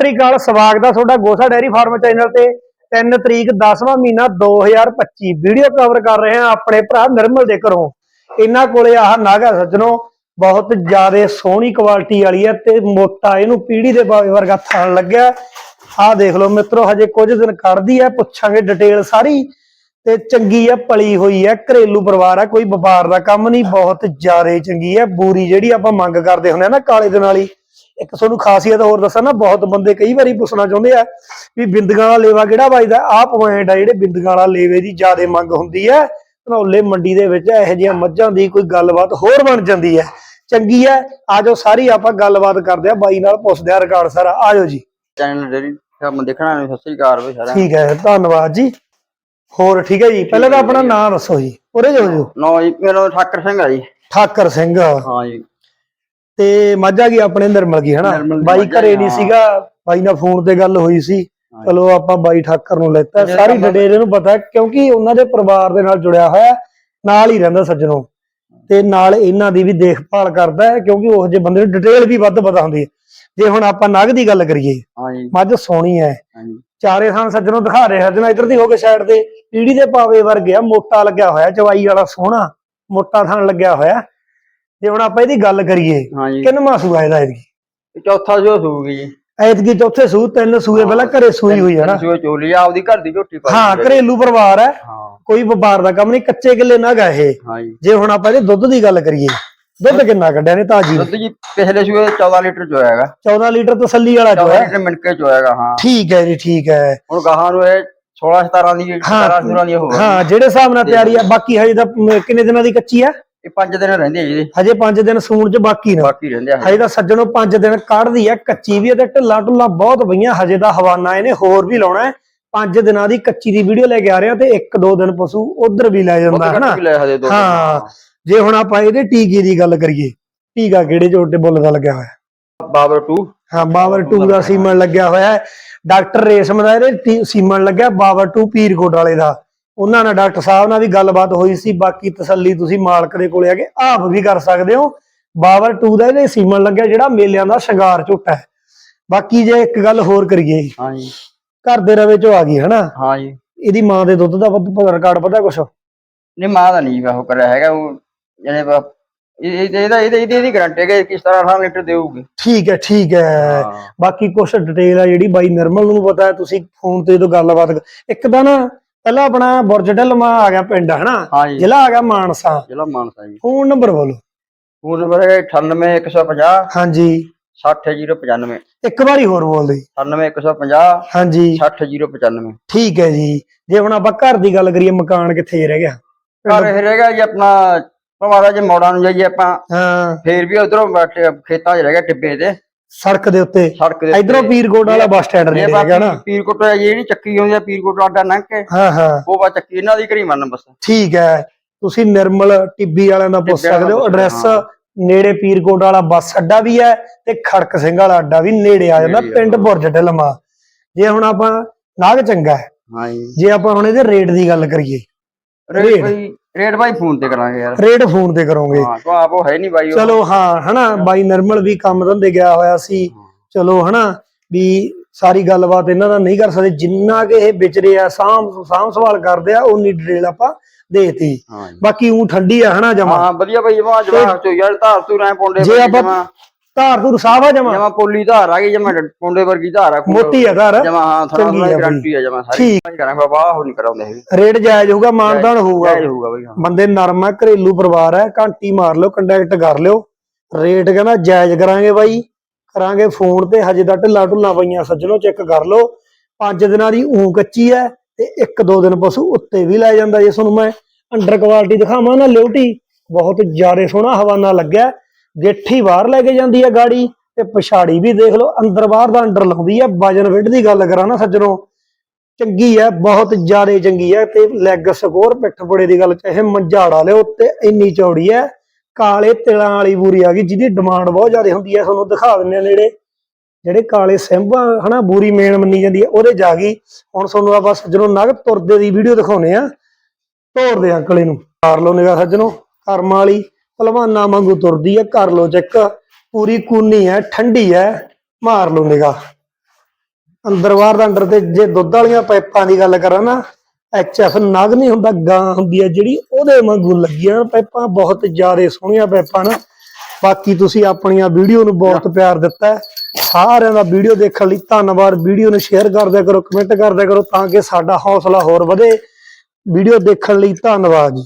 ਸ੍ਰੀ ਅਕਾਲ, ਸਵਾਗਤ ਹੈ ਤੁਹਾਡਾ ਗੋਸਾ ਡੈਰੀ ਫਾਰਮ ਚੈਨਲ ਤੇ। 3 ਤਰੀਕ 10ਵਾਂ ਮਹੀਨਾ 2025 ਵੀਡੀਓ ਕਵਰ ਕਰ ਰਹੇ ਹਾਂ ਆਪਣੇ ਭਰਾ ਨਿਰਮਲ ਦੇ ਘਰੋਂ। ਇਹਨਾਂ ਕੋਲੇ ਆਹ ਨਾਗਾ ਸੱਜਣੋ, ਬਹੁਤ ਜ਼ਿਆਦਾ ਸੋਹਣੀ ਕੁਆਲਿਟੀ ਵਾਲੀ ਹੈ ਤੇ ਮੋਟਾ ਇਹਨੂੰ ਪੀੜੀ ਦੇ ਵਰਗਾ ਥਣ ਲੱਗਿਆ। ਆਹ ਦੇਖ ਲਓ ਮਿੱਤਰੋ, ਹਜੇ ਕੁਝ ਦਿਨ ਕੱਢਦੀ ਹੈ, ਪੁੱਛਾਂਗੇ ਡਿਟੇਲ ਸਾਰੀ। ਤੇ ਚੰਗੀ ਹੈ, ਪਲੀ ਹੋਈ ਹੈ, ਘਰੇਲੂ ਪਰਿਵਾਰ ਹੈ ਕੋਈ ਵਪਾਰ ਦਾ ਕੰਮ ਨਹੀਂ, ਬਹੁਤ ਜ਼ਿਆਦਾ ਚੰਗੀ ਹੈ। ਬੂਰੀ ਜਿਹੜੀ ਆਪਾਂ ਮੰਗ ਕਰਦੇ ਹੁੰਦੇ ਆ ਨਾ ਕਾਲੇ ਦੇ ਨਾਲ ਹੀ ਇੱਕ ਤੁਹਾਨੂੰ ਖਾਸੀਅਤ ਹੋਰ ਦੱਸਾਂ ਨਾ ਬਹੁਤ ਬੰਦੇ ਕਈ ਵਾਰੀ ਪੁੱਛਣਾ ਚਾਹੁੰਦੇ ਆ ਵੀ ਬਿੰਦਗਾਂ ਵਾਲਾ ਲੇਵਾ ਕਿਹੜਾ ਵੱਜਦਾ? ਆਹ ਪੁਆਇੰਟ ਆ ਜਿਹੜੇ ਬਿੰਦਗਾਂ ਵਾਲਾ ਲੇਵੇ ਦੀ ਜ਼ਿਆਦਾ ਮੰਗ ਹੁੰਦੀ ਹੈ ਧਨੌਲੇ ਮੰਡੀ ਦੇ ਵਿੱਚ ਇਹੋ ਜਿਹੀਆਂ ਮੱਝਾਂ ਦੀ ਕੋਈ ਗੱਲਬਾਤ ਹੋਰ ਬਣ ਜਾਂਦੀ ਹੈ ਚੰਗੀ ਹੈ ਆਜੋ ਸਾਰੀ ਆਪਾਂ ਗੱਲਬਾਤ ਕਰਦੇ ਆ ਬਾਈ ਨਾਲ ਪੁੱਛਦੇ ਆ ਰਿਕਾਰਡ ਸਾਰਾ। ਆਜੋ ਜੀ। ਚੈਨਲ ਡੇਰੀ ਕੰਮ ਦੇਖਣਾ ਨਹੀਂ ਸਤਿ ਸ੍ਰੀ ਅਕਾਲ ਵੀ ਸਾਰਿਆਂ ਠੀਕ ਹੈ ਧੰਨਵਾਦ ਜੀ। ਹੋਰ ਠੀਕ ਹੈ ਜੀ। ਪਹਿਲਾਂ ਤਾਂ ਆਪਣਾ ਨਾਮ ਦੱਸੋ ਜੀ। ਉਰੇ ਜੋ ਜੋ। ਨੋ ਜੀ ਮੇਰਾ ਨਾਮ ਠਾਕਰ ਸਿੰਘ ਆ ਜੀ। ਠਾਕਰ ਸਿੰਘ। ਹਾਂ ਜੀ। ਤੇ ਮੱਝਾ ਕੀ ਆਪਣੇ ਨਿਰਮਲ ਕੀ ਹਨਾ? ਨਿਰਮਲ ਦੀ ਬਾਈ ਮੱਝ ਘਰੇ ਜੀ, ਨਹੀਂ ਹਾਂ। ਸੀਗਾ ਬਾਈ ਨਾਲ ਫੋਨ ਤੇ ਗੱਲ ਹੋਈ ਸੀ। ਚਲੋ ਆਪਾਂ ਬਾਈ ਠਾਕਰ ਨੂੰ ਲੈਤਾ। ਜਿਹੜੇ ਸਾਰੀ ਕੰਮ- ਡਿਟੇਲ ਇਹਨੂੰ ਪਤਾ ਹੈ ਕਿਉਂਕਿ ਉਹਨਾਂ ਦੇ ਪਰਿਵਾਰ ਦੇ ਨਾਲ ਜੁੜਿਆ ਹੋਇਆ ਹੈ, ਨਾਲ ਹੀ ਰਹਿੰਦਾ ਸੱਜਣੋਂ। ਤੇ ਨਾਲ ਇਹਨਾਂ ਦੀ ਵੀ ਦੇਖਭਾਲ ਕਰਦਾ ਹੈ ਕਿਉਂਕਿ ਉਹ ਜਿਹੇ ਬੰਦੇ ਨੂੰ ਡਿਟੇਲ ਵੀ ਵੱਧ ਪਤਾ ਹੁੰਦੀ ਹੈ। ਜੇ ਹੁਣ ਆਪਾਂ ਨਗ ਦੀ ਗੱਲ ਕਰੀਏ ਜੀ। ਮੱਝ ਸੋਹਣੀ ਹੈ। ਜੀ। ਚਾਰੇ ਥਾਂ ਸੱਜਣੋਂ ਦਿਖਾ ਰਹੇ ਸੱਜਣਾ ਇਧਰ ਦੀ ਹੋ ਕੇ ਸਾਈਡ ਤੇ ਪੀੜੀ ਦੇ ਪਾਵੇ ਵਰਗੇ ਆ ਮੋਟਾ ਲੱਗਿਆ ਹੋਇਆ ਚਵਾਈ ਵਾਲਾ ਸੋਹਣਾ ਮੋਟਾ ਥਾਂ ਲੱਗਿਆ ਹੋਇਆ। ਜੇ ਹੁਣ ਆਪਾਂ ਇਹਦੀ ਗੱਲ ਕਰੀਏ ਹਾਂ ਜੀ ਕਿੰਨਵਾਂ ਸੂਆ ਇਹਦਾ ਇਹ ਚੌਥਾ ਜੋ ਸੂਗੀ ਜੀ। ਐਤਕੀ ਚੌਥੇ ਸੂ ਤਿੰਨ ਸੂਏ ਪਹਿਲਾਂ ਘਰੇ ਸੂਈ ਹੋਈ ਹੈ ਨਾ। ਜੋ ਚੋਲੀ ਆ ਆਪਦੀ ਘਰ ਦੀ ਝੋਟੀ ਪਾਈ ਹਾਂ। ਘਰੇਲੂ ਪਰਿਵਾਰ ਹੈ। ਹਾਂ। ਕੋਈ ਵਪਾਰ ਦਾ ਕੰਮ ਨਹੀਂ ਕੱਚੇ ਕਿੱਲੇ ਨਾ ਗਾ ਇਹ। ਹਾਂ ਜੀ ਹੁਣ ਆਪਾਂ ਇਹਦੇ ਦੁੱਧ ਦੀ ਗੱਲ ਕਰੀਏ ਦੁੱਧ ਕਿੰਨਾ ਕੱਢਿਆ ਨੇ ਤਾਜੀ? ਦੁੱਧ ਜੀ ਪਿਛਲੇ ਸੂਏ 14 ਲੀਟਰ ਚ ਹੋਇਆਗਾ 14 ਲੀਟਰ ਤਸੱਲੀ ਵਾਲਾ ਜੋ 14 ਹੈ ਲੀਟਰ ਮਿੰਟਕੇ ਚ ਹੋਇਆਗਾ ਹਾਂ। ਠੀਕ ਹੈ ਜੀ ਠੀਕ ਹੈ। ਹੁਣ ਗਾਹਾਂ ਨੂੰ ਇਹ 16 17 ਦੀ 17 17 ਦੀ ਹੋਊਗਾ। ਹਾਂ ਜਿਹੜੇ ਹਿਸਾਬ ਨਾਲ ਤਿਆਰੀ ਆ ਬਾਕੀ ਹਜੇ ਤਾਂ ਕਿੰਨੇ ਦਿਨਾਂ ਦੀ ਕੱਚੀ ਆ? ਇਹ 5 ਦਿਨ ਰਹਿੰਦੇ ਆ ਜੀ ਇਹਦੇ। ਹਜੇ 5 ਦਿਨ ਸੂਣ ਚ ਬਾਕੀ ਨੇ। ਬਾਕੀ ਰਹਿੰਦੇ ਆ ਹਜੇ ਤਾਂ ਸੱਜਣੋਂ 5 ਦਿਨ ਕੱਢਦੀ ਆ ਕੱਚੀ ਵੀ ਆ ਤੇ ਢਿੱਲਾ ਢੁੱਲਾ ਬਹੁਤ ਪਈਆਂ ਹਜੇ ਦਾ ਹਵਾਨਾ ਇਹਨੇ ਹੋਰ ਵੀ ਲਾਉਣਾ ਹੈ। 5 ਦਿਨਾਂ ਦੀ ਕੱਚੀ ਦੀ ਵੀਡੀਓ ਲੈ ਕੇ ਆ ਰਹੇ ਤੇ ਇੱਕ ਦੋ ਦਿਨ ਪਸ਼ੂ ਉਧਰ ਵੀ ਲੈ ਜਾਂਦਾ ਹਨਾ? ਲੈ ਹਜੇ ਦੋ ਹਾਂ। ਜੇ ਹੁਣ ਆਪਾਂ ਇਹਦੇ ਟੀਕੇ ਦੀ ਗੱਲ ਕਰੀਏ ਟੀਕਾ ਕਿਹੜੇ ਝੋਟੇ ਬੁੱਲ ਦਾ ਲੱਗਿਆ ਹੋਇਆ? ਬਾਬਰ 2 ਹਾਂ ਬਾਵਰ 2 ਦਾ ਸੀਮਨ ਲੱਗਿਆ ਹੋਇਆ ਹੈ। ਡਾਕਟਰ ਰੇਸ਼ਮ ਦਾ ਇਹਦੇ ਟੀ- ਸੀਮਨ ਲੱਗਿਆ ਬਾਵਰ 2 ਪੀਰਕੋਟ ਵਾਲੇ ਦਾ। ਉਹਨਾਂ ਨਾਲ ਡਾਕਟਰ ਸਾਹਿਬ ਨਾਲ ਵੀ ਗੱਲਬਾਤ ਹੋਈ ਸੀ ਬਾਕੀ ਤਸੱਲੀ ਤੁਸੀਂ ਮਾਲਕ ਦੇ ਕੋਲੇ ਆ ਕੇ ਆਪ ਵੀ ਕਰ ਸਕਦੇ ਹੋ। ਬਾਵਰ 2 ਦਾ ਇਹਦੇ ਸੀਮਨ ਲੱਗਿਆ ਜਿਹੜਾ ਮੇਲਿਆਂ ਦਾ ਸ਼ਿੰਗਾਰ ਝੋਟਾ ਹੈ। ਬਾਕੀ ਜੇ ਇੱਕ ਗੱਲ ਹੋਰ ਕਰੀਏ ਹਾਂ ਜੀ ਘਰ ਦੇ ਰਵੇ ਚੋਂ ਆ ਗਈ ਹਨਾ? ਹਾਂ ਜੀ ਇਹਦੀ ਮਾਂ ਦੇ ਦੁੱਧ ਦਾ ਰਿਕਾਰਡ ਪਤਾ ਕੁਛ? ਨਹੀਂ ਮਾਂ ਦਾ ਨਹੀਂ ਉਹ ਕਰਿਆ ਹੈਗਾ ਉਹ ਇਹ- ਇਹਦਾ ਇਹਦੀ ਇਹਦੀ ਗਰੰਟੀ ਹੈ ਕਿ ਕਿਸ ਤਰ੍ਹਾਂ 18 ਲੀਟਰ ਦੇਊਗੀ। ਠੀਕ ਹੈ ਠੀਕ ਹੈ। ਬਾਕੀ ਕੁਛ ਡਿਟੇਲ ਆ ਜਿਹੜੀ ਬਾਈ ਨਿਰਮਲ ਨੂੰ ਪਤਾ ਹੈ ਤੁਸੀਂ ਫੋਨ ਤੇ ਜਦੋਂ ਗੱਲਬਾਤ ਇੱਕ ਤਾਂ ਨਾ ਪਹਿਲਾਂ ਆਪਣਾ ਬੁਰਜ ਢਲਮਾ ਆ ਗਿਆ ਪਿੰਡ ਹਨਾ? ਹਾਂ ਜੀ। ਜ਼ਿਲ੍ਹਾ ਆ ਗਿਆ ਮਾਨਸਾ। ਜ਼ਿਲ੍ਹਾ ਮਾਨਸਾ ਜੀ। ਫੋਨ ਨੰਬਰ ਬੋਲੋ। ਫੋਨ ਨੰਬਰ ਹੈ 98150 ਹਾਂਜੀ। 60095 ਇੱਕ ਵਾਰੀ ਹੋਰ ਬੋਲ ਦੇ 98150 ਹਾਂਜੀ। 60095 ਠੀਕ ਹੈ ਜੀ। ਜੇ ਹੁਣ ਆਪਾਂ ਘਰ ਦੀ ਗੱਲ ਕਰੀਏ ਮਕਾਨ ਕਿੱਥੇ ਰਹਿ ਗਿਆ? ਘਰ ਇਹ ਰਹੇਗਾ ਜੀ ਆਪਣਾ ਪਵਾਰਾ ਜੇ ਮੋੜਾਂ ਨੂੰ ਜਾਈਏ ਆਪਾਂ। ਹਾਂ। ਫੇਰ ਵੀ ਉਧਰੋਂ ਖੇਤਾਂ 'ਚ ਰਹਿ ਗਿਆ ਟਿੱਬੇ ਤੇ। ਸੜਕ ਦੇ ਉੱਤੇ। ਸੜਕ ਦੇ ਇਧਰੋਂ ਪੀਰਕੋਟ ਵਾਲਾ ਬੱਸ ਸਟੈਂਡ ਰਹਿ ਗਿਆ ਨਾ। ਪੀਰਕੋਟ ਇਹ ਨਹੀਂ ਚੱਕੀ ਆਉਂਦੀ ਆ ਪੀਰਕੋਟ ਆਡਾ ਲੰਘ ਕੇ। ਹਾਂ ਹਾਂ। ਉਹ ਬਾ ਚੱਕੀ ਇਹਨਾਂ ਦੀ ਘਰੀ ਮੰਨ ਬਸ। ਠੀਕ ਹੈ। ਤੁਸੀਂ ਨਿਰਮਲ ਟਿੱਬੀ ਵਾਲਿਆਂ ਦਾ ਪੁੱਛ ਸਕਦੇ ਹੋ। ਐਡਰੈਸ ਹਾਂ। ਨੇੜੇ ਪੀਰਕੋਟ ਵਾਲਾ ਬੱਸ ਅੱਡਾ ਵੀ ਹੈ ਤੇ ਖੜਕ ਸਿੰਘ ਵਾਲਾ ਅੱਡਾ ਵੀ ਨੇੜੇ ਆ ਜਾਂਦਾ ਪਿੰਡ ਹਾਂ। ਬੁਰਜ ਢਲਮਾ। ਜੇ ਹੁਣ ਆਪਾਂ ਨਾਗ ਚੰਗਾ ਹੈ। ਹਾਂ ਜੀ। ਜੇ ਆਪਾਂ ਹੁਣ ਇਹਦੇ ਰੇਟ ਦੀ ਗੱਲ ਕਰੀਏ। ਰੇਟ। ਰੇਟ ਭਾਈ ਫੋਨ ਤੇ ਕਰਾਂਗੇ ਯਾਰ। ਰੇਟ ਫੋਨ ਤੇ ਕਰੋਗੇ। ਹਾਂ ਕੋ ਆਪ ਉਹ ਹੈ ਨਹੀਂ ਬਾਈ ਉਹ। ਚਲੋ ਹਾਂ ਹਨਾ ਬਾਈ ਨਿਰਮਲ ਵੀ ਕੰਮ ਧੰਦੇ ਗਿਆ ਹੋਇਆ ਸੀ। ਚਲੋ ਹਨਾ ਵੀ ਸਾਰੀ ਗੱਲਬਾਤ ਇਹਨਾਂ ਨਾਲ ਨਹੀਂ ਕਰ ਸਕਦੇ। ਜਿੰਨਾ ਕਿ ਇਹ ਵਿਚਰੇ ਆ ਸਾਂਭ ਸਾਂਭ ਸਵਾਲ ਕਰਦੇ ਆ ਉਨੀ ਡਿਟੇਲ ਆਪਾਂ ਦੇਤੀ। ਬਾਕੀ ਉਹ ਠੰਡੀ ਆ ਹਨਾ ਜਮਾ। ਹਾਂ ਵਧੀਆ ਜਮਾ ਜਮਾ ਚੋ ਯਾਰ ਧਾਰ ਤੂੰ ਰਹਿ ਪੌਂਡੇ ਜੇ ਆਪਾਂ ਧਾਰ ਧੁਰ ਸਾਵਾ ਜਮਾ। ਜਮਾ ਪੋਲੀ ਧਾਰ ਆ ਗਈ ਜਮਾ ਪੌਂਡੇ ਵਰਗੀ ਧਾਰ ਆ ਮੋਟੀ ਆ ਧਾਰ। ਜਮਾ ਹਾਂ ਥੋੜਾ ਆ। ਗਰੰਟੀ ਆ ਜਮਾ ਸਾਰੀ। ਠੀਕ। ਕਰਾਂਗੇ ਬਾਬਾ ਉਹ ਨਹੀਂ ਕਰਾਉਂਦੇ ਹੈਗੇ। ਰੇਟ ਜਾਇਜ਼ ਹੋਊਗਾ ਮਾਨਦਾਨ ਹੋਊਗਾ। ਜਾਇਜ਼ ਹੋਊਗਾ ਬਈ ਹਾਂ। ਬੰਦੇ ਨਰਮ ਆ ਘਰੇਲੂ ਪਰਿਵਾਰ ਹੈ ਘੰਟੀ ਮਾਰ ਲਿਓ ਕੰਟੈਕਟ ਕਰ ਲਿਓ। ਰੇਟ ਕਹਿੰਦਾ ਜਾਇਜ਼ ਕਰਾਂਗੇ ਬਾਈ। ਕਰਾਂਗੇ ਫੋਨ ਤੇ ਹਜੇ ਤਾਂ ਢਿੱਲਾ ਢੁੱਲਾ ਪਈਆਂ ਸੱਜਣੋ ਚੈੱਕ ਕਰ ਲਓ। ਪੰਜ ਦਿਨਾਂ ਦੀ ਊਂ ਕੱਚੀ ਹੈ ਤੇ ਇੱਕ ਦੋ ਦਿਨ ਪਸ਼ੂ ਉੱਤੇ ਵੀ ਲੈ ਜਾਂਦਾ ਜੇ ਤੁਹਾਨੂੰ ਮੈਂ। ਅੰਡਰ ਕੁਆਲਿਟੀ ਦਿਖਾਵਾਂ ਨਾ ਲਿਉਟੀ। ਬਹੁਤ ਜ਼ਿਆਦਾ ਸੋਹਣਾ ਹਵਾਨਾ ਲੱਗਿਆ। ਗੇਠੀ ਬਾਹਰ ਲੈ ਕੇ ਜਾਂਦੀ ਹੈ ਗਾੜੀ ਤੇ ਪਛਾੜੀ ਵੀ ਦੇਖ ਲਓ, ਅੰਦਰ ਬਾਹਰ ਦਾ ਅੰਡਰ ਲਾਉਂਦੀ ਹੈ ਵਜਨ ਵਿੱਡ ਦੀ ਗੱਲ ਕਰਾਂ ਨਾ ਸੱਜਣੋ, ਚੰਗੀ ਹੈ ਬਹੁਤ ਜ਼ਿਆਦਾ ਚੰਗੀ ਹੈ ਤੇ ਲੈਗ ਸਕੋਰ ਪਿੱਠ ਦੀ ਗੱਲ ਚਾਹੇ ਮੰਝਾੜਾ ਲਿਓ ਤੇ ਇੰਨੀ ਚੌੜੀ ਹੈ ਕਾਲੇ ਤਿਲਾਂ ਵਾਲੀ ਬੂਰੀ ਆ ਗਈ ਜਿਹਦੀ ਡਿਮਾਂਡ ਬਹੁਤ ਜ਼ਿਆਦਾ ਹੁੰਦੀ ਹੈ ਤੁਹਾਨੂੰ ਦਿਖਾ ਦਿੰਦੇ ਆ ਨੇੜੇ, ਜਿਹੜੇ ਕਾਲੇ ਸਿੰਭਾ ਹਨਾ, ਬੂਰੀ ਮੇਨ ਮੰਨੀ ਜਾਂਦੀ ਹੈ ਉਹਦੇ ਜਾ ਗਈ। ਹੁਣ ਤੁਹਾਨੂੰ ਆਪਾਂ ਸੱਜਣੋ ਨਗ ਤੁਰਦੇ ਦੀ ਵੀਡੀਓ ਦਿਖਾਉਨੇ ਆ। ਤੋੜਦੇ ਆ ਕਲੇ ਨੂੰ ਕਰ ਲਓ ਨਿਗਾ ਸੱਜਣੋ, ਕਰਮ ਵਾਲੀ। ਭਲਵਾਨਾ ਵਾਂਗੂ ਤੁਰਦੀ ਹੈ ਕਰ ਲਓ ਚੈੱਕ। ਪੂਰੀ ਕੂਨੀ ਹੈ ਠੰਡੀ ਹੈ ਮਾਰ ਲਓ ਨਿਗਾਹ। ਅੰਦਰ ਬਾਹਰ ਦਾ ਅੰਡਰ ਤੇ ਜੇ ਦੁੱਧ ਵਾਲੀਆਂ ਪਾਈਪਾਂ ਦੀ ਗੱਲ ਕਰਾਂ ਨਾ ਐਚਐਫ ਨਗ ਨਹੀਂ ਹੁੰਦਾ ਗਾਂ ਹੁੰਦੀ ਹੈ ਜਿਹੜੀ ਉਹਦੇ ਵਾਂਗੂ ਲੱਗੀਆਂ ਪਾਈਪਾਂ ਬਹੁਤ ਜ਼ਿਆਦਾ ਸੋਹਣੀਆਂ ਪਾਈਪਾਂ ਨਾ। ਬਾਕੀ ਤੁਸੀਂ ਆਪਣੀਆਂ ਵੀਡੀਓ ਨੂੰ ਬਹੁਤ ਪਿਆਰ ਦਿੱਤਾ। ਸਾਰਿਆਂ ਦਾ ਵੀਡੀਓ ਦੇਖਣ ਲਈ ਧੰਨਵਾਦ। ਵੀਡੀਓ ਨੂੰ ਸ਼ੇਅਰ ਕਰ ਦਿਆ ਕਰੋ ਕਮੈਂਟ ਕਰ ਦਿਆ ਕਰੋ ਤਾਂ ਕਿ ਸਾਡਾ ਹੌਸਲਾ ਹੋਰ ਵਧੇ। ਵੀਡੀਓ ਦੇਖਣ ਲਈ ਧੰਨਵਾਦ ਜੀ।